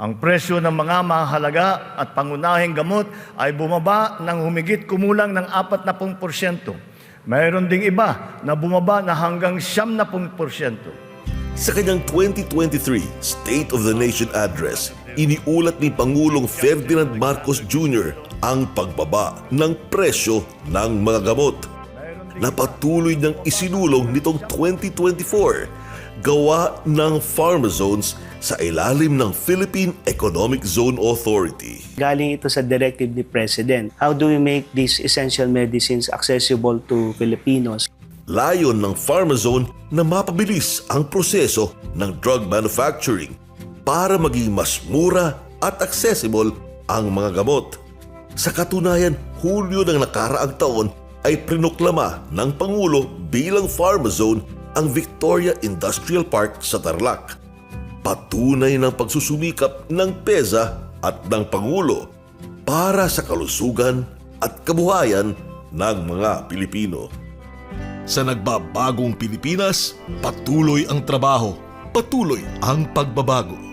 Ang presyo ng mga mahalaga at pangunahing gamot ay bumaba ng humigit kumulang ng 40%. Mayroon ding iba na bumaba na hanggang 70%. Sa kanyang 2023 State of the Nation Address, iniulat ni Pangulong Ferdinand Marcos Jr. ang pagbaba ng presyo ng mga gamot na patuloy niyang isinulong nitong 2024 gawa ng Pharmazones sa ilalim ng Philippine Economic Zone Authority. Galing ito sa directive ni President. How do we make these essential medicines accessible to Filipinos? Layon ng Pharmazone na mapabilis ang proseso ng drug manufacturing para maging mas mura at accessible ang mga gamot. Sa katunayan, Hulyo ng nakaraang taon ay prinuklama ng Pangulo bilang Pharmazone ang Victoria Industrial Park sa Tarlac. Patunay ng pagsusumikap ng PEZA at ng Pangulo para sa kalusugan at kabuhayan ng mga Pilipino. Sa nagbabagong Pilipinas, patuloy ang trabaho, patuloy ang pagbabago.